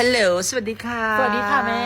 ฮัลโหล สวัสดีค่ะ สวัสดีค่ะแม่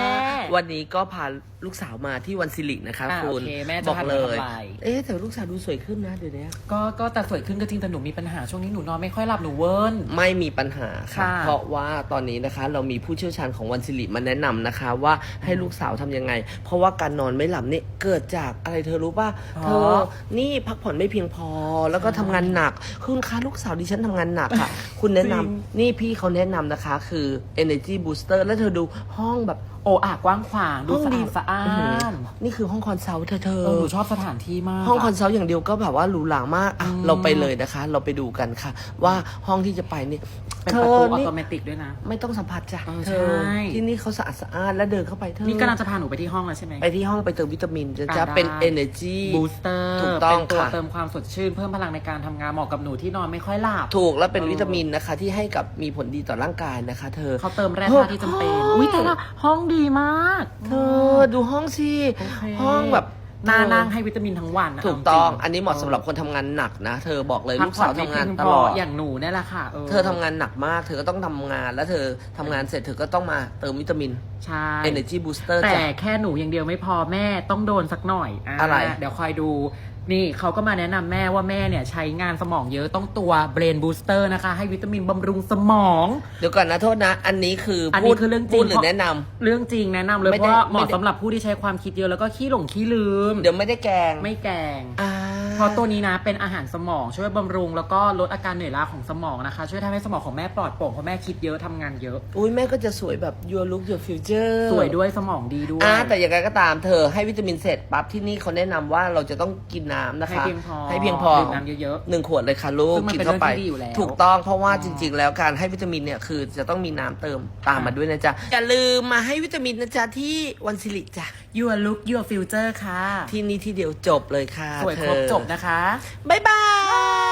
วันนี้ก็พาลูกสาวมาที่วันซิลินะคะอ่าคุณ โอเคแม่จะบอกพาไปเลย ทำอะไร เอ๊ะแต่ลูกสาวดูสวยขึ้นนะเดี๋ยวนี้ก็ก็แต่สวยขึ้นก็จริงแต่หนูมีปัญหาช่วงนี้หนูนอนไม่ค่อยหลับหนูเวิร์น ไม่มีปัญหาค่ะ ค่ะ เพราะว่าตอนนี้นะคะเรามีผู้เชี่ยวชาญของวันซิลิมาแนะนำนะคะ ว่าให้ลูกสาวทำยังไง เพราะว่าการนอนไม่หลับนี่เกิดจากอะไรเธอรู้ป่ะอ๋อเธอ นี่พักผ่อนไม่เพียงพอ แล้วก็ทำงานหนัก คุณคะลูกสาวดิฉันทำงานหนักค่ะ คุณแนะนำจริงนี่พี่เขาแนะนำนะคะ คือ energy บูสเตอร์ แล้วเธอดูห้องแบบโออากว้างขวางดูห้องสะดีอาดสะอาอื้อหือดนี่คือห้องคอนซัลท์เธอเธอเออหนูชอบสถานที่มากห้องคอนอะซัลท์อย่างเดียวก็แบบว่าหรูหรามากอะอืมเราไปเลยนะคะ เราไปดูกันค่ะ ว่าห้องที่จะไปนี่เป็นเธประอตูออนี่ โตเมติกด้วยนะ ไม่ต้องสัมผัสจ้ะเออเธอใช่ ที่นี่เขาสะอาดสะอาดแล้วเดินเข้าไปเธอนี่กำลังจะพาหนูไปที่ห้องแล้วใช่ไหม ไปที่ห้องไปเติมวิตามินจะอ่าจะเป็นได้ energy บูสเตอร์ถูกต้องเป็นตัวค่ะ เติมความสดชื่น เพิ่มพลังในการทำงานเหมาะกับหนูที่นอนไม่ค่อยหลับ ถูกแล้วเป็นเออ วิตามินนะคะ ที่ให้กับมีผลดีต่อร่างกายนะคะ เธอ เขาเติมแร่เฮ้ยธาตุที่จำเป็นห้องอุ้ยแต่ละห้องดีมาก เธอดูห้องสิโอเค ห้องแบบน่าเธอนั่งให้วิตามินทั้งวันนะถูกต้อง เาจริอันนี้เหมาะสำหรับคนทำงานหนักนะ เธอบอกเลยพัลูกสาวผ่ทำงานไม่เพียตลอดพอย่างหนูเนี่ยแหละค่ะเธอทำงานหนักมาก เธอก็ต้องทำงาน แล้วเธอทำงานเสร็จเธอก็ต้องมาเติมวิตามิน ใช่ Energy Booster แต่จ้ะแค่หนูอย่างเดียวไม่พอแม่ต้องโดนสักหน่อยอะไร เดี๋ยวคอยดู นี่เขาก็มาแนะนำแม่ว่าแม่เนี่ยใช้งานสมองเยอะต้องตัว Brain Booster นะคะ ให้วิตามินบำรุงสมอง เดี๋ยวก่อนนะโทษนะ อันนี้คืออันพูนี้ดคือเรื่องจริงพูดหรือแนะนำ เรื่องจริงแนะนำเลยไม่เพได้ราะว่าเหไม่มาะได้ สำหรับผู้ที่ใช้ความคิดเยอะแล้วก็ขี้หลงขี้ลืม เดี๋ยวไม่ได้แกงไม่แกล้งอ่า เพราะตัวนี้นะเป็นอาหารสมองช่วยบำรุง แล้วก็ลดอาการเหนื่อยล้าของสมองนะคะ ช่วยทำให้สมองของแม่ปลอดโปร่งเพราะแม่คิดเยอะทำงานเยอะ อุ้ยแม่ก็จะสวยแบบ your look your future สวยด้วยสมองดีด้วย อ่าแต่อย่างไรก็ตามเธอให้วิตามินเสร็จปั๊บที่นี่เขาแนะนำว่าเราจะต้องกินน้ำนะคะ ให้เพียงพอให้เพียงพอดื่มน้ำเยอะหนึ่งขวดเลยค่ะลูกซึ่งมันกินเป็นเข้าไปเรื่องที่ดีอยู่แล้วถูกต้องเพราะว่าอ๋อจริง ๆ แล้วการให้วิตามินเนี่ยคือจะต้องมีน้ำเติมตามมาด้วยนะจ๊ะอย่าลืมมาให้วิตามินนะจ๊ะที่วันซิลิจ้ะๆ Your Look Your Future ค่ะ ที่นี่ที่เดียวจบเลยค่ะสวยครบเธอ จบนะคะ บ๊ายบาย